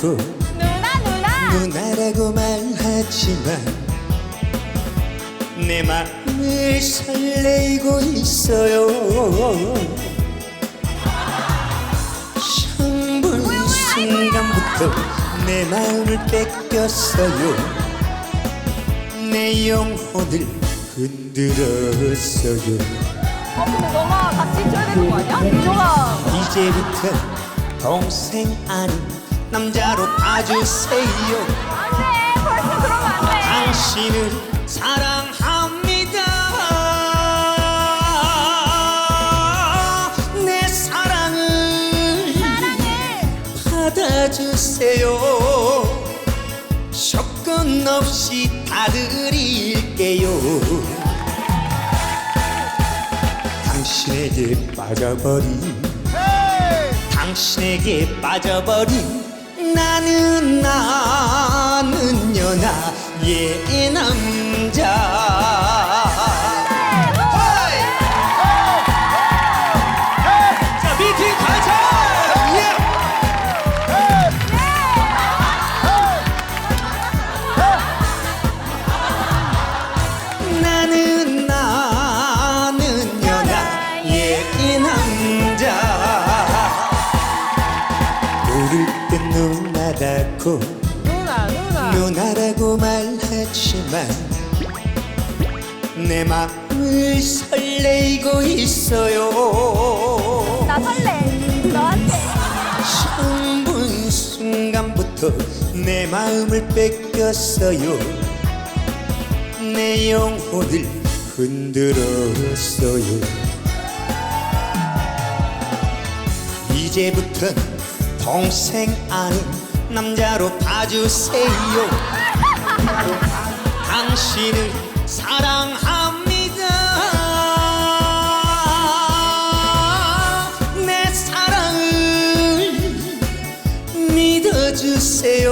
않고 누나 누나. 누나라고 말하지만 내 마음을 설레이고 있어요. 처음 본 순간부터 내 마음을 뺏겼어요. 내 영혼을 흔들었어요. 어 근데 너가 같이 있어야 되는 거 아니야? 이제부터 동생 아닌 남자로 봐주세요. 안돼 벌써 그러면 안돼 당신을 사랑합니다. 내 사랑을 사랑을 받아주세요. 조건 없이 다 드릴게요. 당신에게 빠져버린 당신에게 빠져버린 나는 나는요 나의 남자 모를 땐 누나라고. 누나 누나. 누나라고 말하지만 내 마음을 설레이고 있어요. 나 설레. 너한테. 처음 본 순간부터 내 마음을 뺏겼어요. 내 영혼을 흔들었어요. 이제부턴 동생 아닌 남자로 봐주세요. 당신을 사랑합니다. 내 사랑을 믿어주세요.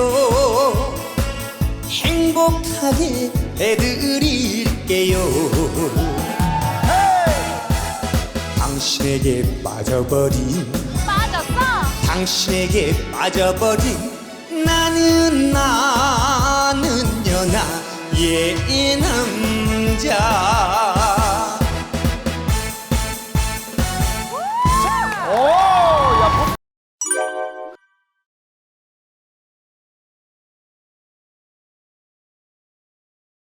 행복하게 해드릴게요. 당신에게 빠져버린 당신에게 빠져버린 나는